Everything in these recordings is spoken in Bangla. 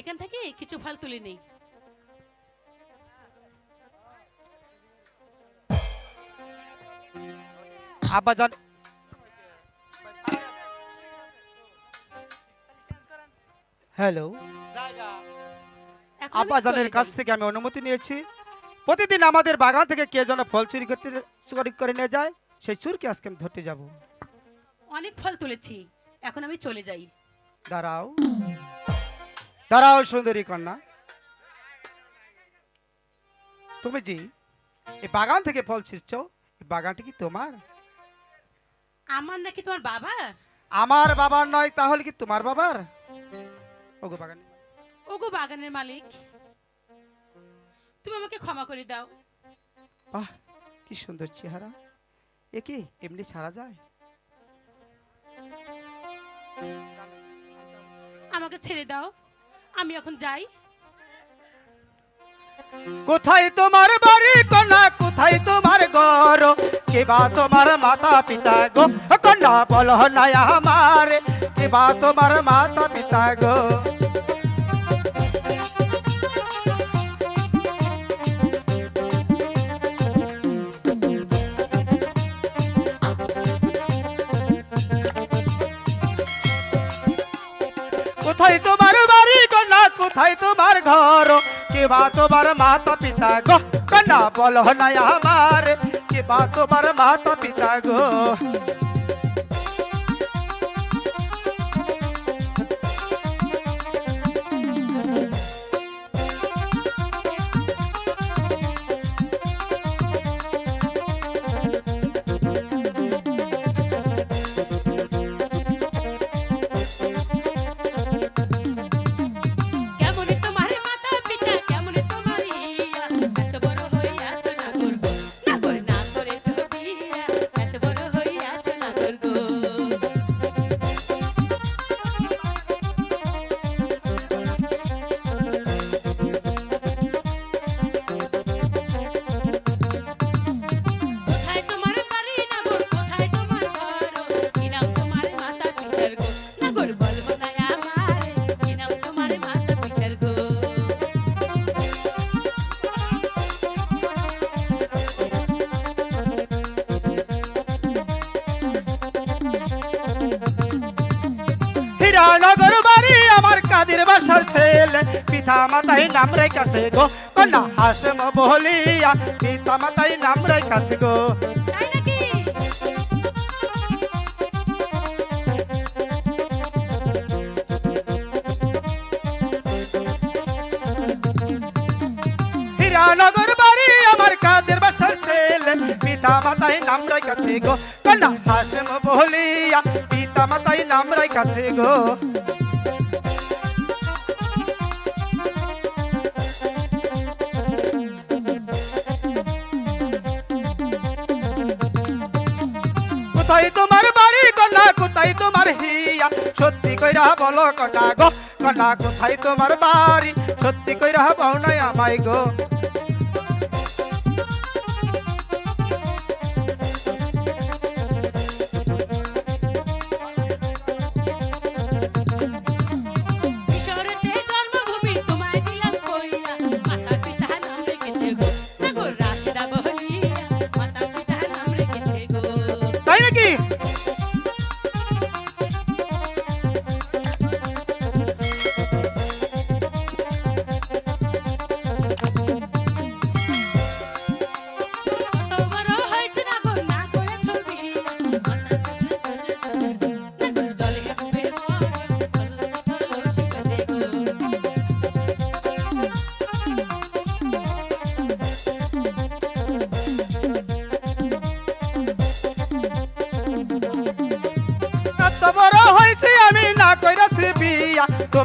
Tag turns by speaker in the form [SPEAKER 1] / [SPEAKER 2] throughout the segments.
[SPEAKER 1] এখান থেকে কিছু ফল তুলে নেই।
[SPEAKER 2] আব্বাজান। হ্যালো।
[SPEAKER 1] আমি
[SPEAKER 2] আব্বাজানের কাছ থেকে আমি অনুমতি নিয়েছি। প্রতিদিন আমাদের বাগান থেকে কে যেন ফল চুরি করতে চুরি করে নিয়ে যায় সেই চুরকে আজকে আমি ধরতে যাব।
[SPEAKER 1] অনেক ফল তুলেছি এখন আমি চলে যাই।
[SPEAKER 2] দাঁড়াও। দাঁড়াও সুন্দরী কন্যা। তুমি জি এই বাগান থেকে ফল ছিঁড়ছ এই বাগানটি কি তোমার?
[SPEAKER 1] আমার নাকি তোমার বাবা
[SPEAKER 2] আমার বাবার নয় তাহলে কি তোমার বাবার? ওগো বাগান
[SPEAKER 1] ওগো বাগানের মালিক তুমি আমাকে ক্ষমা করে দাও।
[SPEAKER 2] বাহ কি সুন্দর চেহারা। এ কি এমনি ছাড়া যায়?
[SPEAKER 1] আমাকে ছেড়ে দাও। আমি এখন যাই।
[SPEAKER 2] কোথায় তোমার বাড়ি কন্যা? কোথায় তোমার ঘর? কেবা তোমার মাতা পিতা গো? কন্যা বল না আমার। কেবা তোমার মাতা পিতা গো? কেবা তোমার মাতা পিতা গো? কনা বলো না আমার। কেবা তোমার মাতা পিতা গো? কাদের বাসার ছেলে? পিতা মাতাই নাম রেখাছে গো। কন্যা হাসম বলিয়া পিতা মাতাই নাম রেখাছে গো। হীরানগর বাড়ি আমার কাদের বাসার ছেলে। পিতা মাতাই নাম রেখাছে গো। কন্যা হাসম বলিয়া পিতা মাতাই নাম রেখাছে গো। কোথায় তোমার বাড়ি কন্যা কোথায় তোমার হিয়া? সত্যি কইরা বলো কন্যা গো কন্যা কোথায় তোমার বাড়ি? সত্যি কইরা বউ নাই আমায় গো।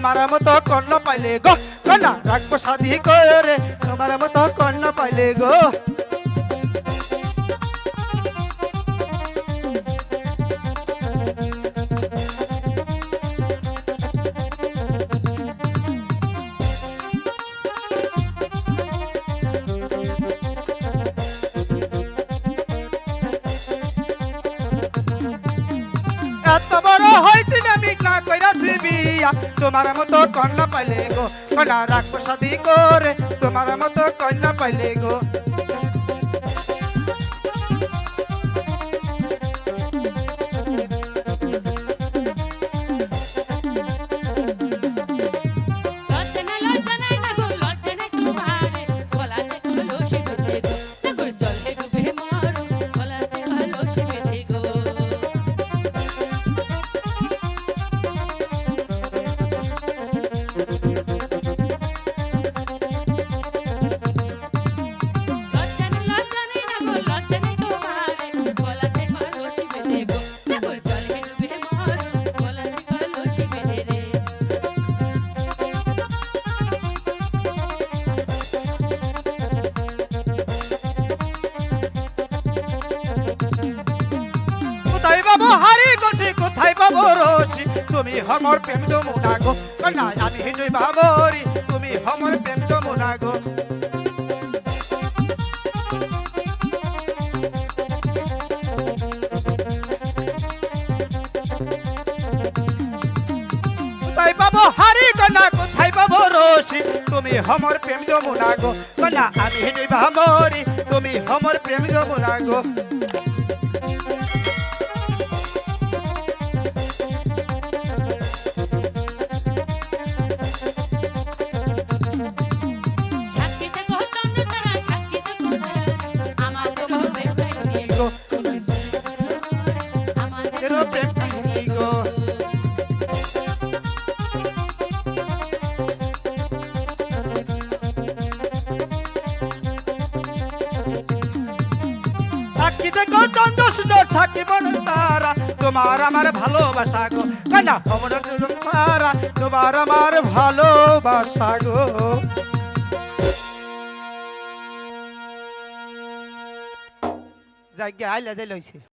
[SPEAKER 2] তোমার মতো কন্যা পাইলে গো। কন্যা, রাখব শাদি করে তোমার মতো কন্যা পাইলে গো। এত বড় হয়েছে বিয়া তোমার মতো কন্যা পাইলে গো, কন্যা রাখব সাদি করে। তোমার মতো কন্যা পাইলে গো। হারি গলছি কোথায় পাবো তুমি হমর প্রেম যমুনা গো। কন্যা, আমি হিজুই বাবরি, তুমি হমর প্রেম যমুনা গো। কোথায় পাবো হারি রসি? তুমি হমর প্রেম যমুনা গো। কন্যা, আমি হিজুই বাবরি, তুমি হমর প্রেম যমুনা গো।
[SPEAKER 1] সাক্ষী তারা, তোমার
[SPEAKER 2] আমার ভালোবাসা গো। কান্না জীবন তারা তোমার আমার ভালোবাসা গো। যাই গে আইলা যাই লইছে।